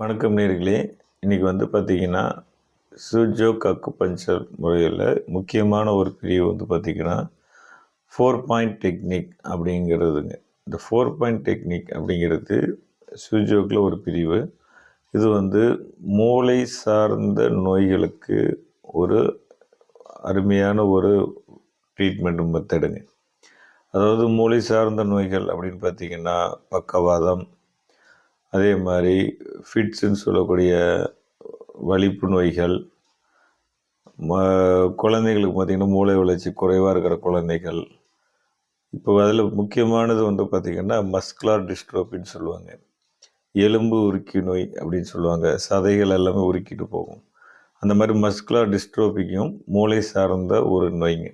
வணக்கம் நேர்களே. இன்றைக்கி வந்து பார்த்திங்கன்னா சுஜோக் அக்குபஞ்சர் முறையில் முக்கியமான ஒரு பிரிவு வந்து பார்த்திங்கன்னா ஃபோர் பாயிண்ட் டெக்னிக் அப்படிங்கிறதுங்க. இந்த ஃபோர் பாயிண்ட் டெக்னிக் அப்படிங்கிறது சுஜோக்கில் ஒரு பிரிவு. இது வந்து மூளை சார்ந்த நோய்களுக்கு ஒரு அருமையான ஒரு ட்ரீட்மெண்ட் மெத்தடுங்க அதாவது மூளை சார்ந்த நோய்கள் அப்படின்னு பார்த்திங்கன்னா பக்கவாதம் அதே மாதிரி ஃபிட்ஸுன்னு சொல்லக்கூடிய வலிப்பு நோய்கள் ம குழந்தைகளுக்கு பார்த்திங்கன்னா மூளை வளர்ச்சி குறைவாக இருக்கிற குழந்தைகள். இப்போ அதில் முக்கியமானது வந்து பார்த்திங்கன்னா மஸ்குலார் டிஸ்ட்ரோபின்னு சொல்லுவாங்க. எலும்பு உருக்கி நோய் அப்படின்னு சொல்லுவாங்க. சதைகள் எல்லாமே உருக்கிட்டு போகும். அந்த மாதிரி மஸ்குலார் டிஸ்ட்ரோபிக்கும் மூளை சார்ந்த ஒரு நோய்ங்க.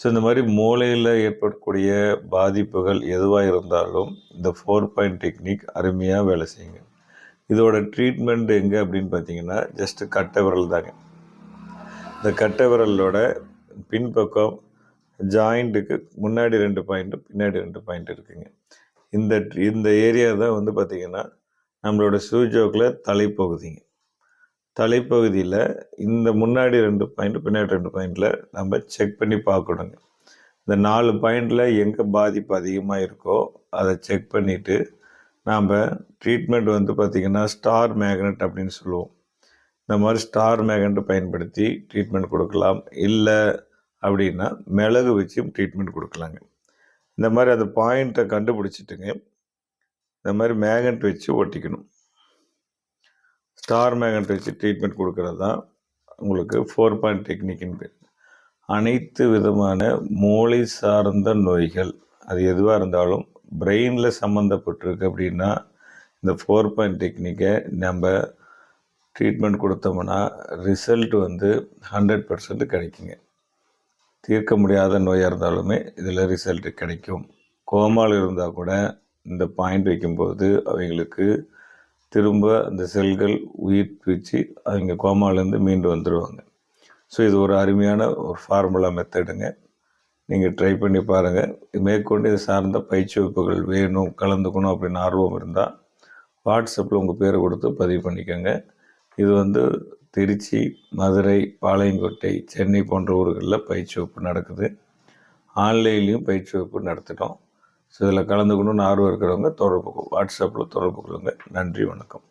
ஸோ இந்த மாதிரி மூளையில் ஏற்படக்கூடிய பாதிப்புகள் எதுவாக இருந்தாலும் இந்த ஃபோர் பாயிண்ட் டெக்னிக் அருமையாக வேலை செய்யுங்க. இதோட ட்ரீட்மெண்ட் எங்கே அப்படின்னு பார்த்தீங்கன்னா ஜஸ்ட்டு கட்டை விரல் தாங்க. இந்த கட்டை விரலோட பின்பக்கம் ஜாயிண்ட்டுக்கு முன்னாடி ரெண்டு பாயிண்ட்டு பின்னாடி ரெண்டு பாயிண்ட் இருக்குங்க. இந்த இந்த ஏரியா தான் வந்து பார்த்திங்கன்னா நம்மளோட சூஜோக்கில் தலைப்பகுதிங்க தலைப்பகுதியில் இந்த முன்னாடி ரெண்டு பாயிண்ட் பின்னாடி ரெண்டு பாயிண்டில் நம்ம செக் பண்ணி பார்க்கணுங்க. இந்த நாலு பாயிண்டில் எங்கே பாதிப்பு அதிகமாக இருக்கோ அதை செக் பண்ணிவிட்டு நாம் ட்ரீட்மெண்ட் வந்து பார்த்திங்கன்னா ஸ்டார் மேக்னெட் அப்படின்னு சொல்லுவோம். இந்த மாதிரி ஸ்டார் மேக்னெட் பயன்படுத்தி ட்ரீட்மெண்ட் கொடுக்கலாம். இல்லை அப்படின்னா மிளகு வச்சும் ட்ரீட்மெண்ட் கொடுக்கலாங்க. இந்த மாதிரி அந்த பாயிண்ட்டை கண்டுபிடிச்சிட்டுங்க இந்த மாதிரி மேக்னெட் வச்சு ஒட்டிக்கணும். ஸ்டார் மேகன் வச்சு ட்ரீட்மெண்ட் கொடுக்கறது தான் உங்களுக்கு ஃபோர் பாயிண்ட் டெக்னிக்னு பேர். அனைத்து விதமான மூளை சார்ந்த நோய்கள் அது எதுவாக இருந்தாலும் பிரெயினில் சம்மந்தப்பட்டிருக்கு அப்படின்னா இந்த ஃபோர் பாயிண்ட் டெக்னிக்கை நம்ம ட்ரீட்மெண்ட் கொடுத்தோம்னா ரிசல்ட் வந்து ஹண்ட்ரட் பர்சன்ட் கிடைக்குங்க. தீர்க்க முடியாத நோயாக இருந்தாலுமே இதில் ரிசல்ட் கிடைக்கும். கோமால் இருந்தால் கூட இந்த பாயிண்ட் வைக்கும்போது அவங்களுக்கு திரும்ப அந்த செல்கள் உயிர் பிரித்து அவங்க கோமாலேருந்து மீண்டு வந்துடுவாங்க ஸோ இது ஒரு அருமையான ஒரு ஃபார்முலா மெத்தடுங்க நீங்கள் ட்ரை பண்ணி பாருங்கள் மேற்கொண்டு இது சார்ந்த பயிற்சி வகுப்புகள் வேணும் கலந்துக்கணும் அப்படின்னு ஆர்வம் இருந்தால் வாட்ஸ்அப்பில் உங்கள் பேரை கொடுத்து பதிவு பண்ணிக்கோங்க. இது வந்து திருச்சி மதுரை பாளையங்கோட்டை சென்னை போன்ற ஊர்களில் பயிற்சி வகுப்பு நடக்குது. ஆன்லைன்லேயும் பயிற்சி வகுப்பு நடத்திட்டோம் ஸோ இதில் கலந்துக்கணும்னு ஆர்வம் இருக்கிறவங்க தொடர்பு வாட்ஸ்அப்பில் தொடர்பு கொள்ளுங்கள் நன்றி வணக்கம்.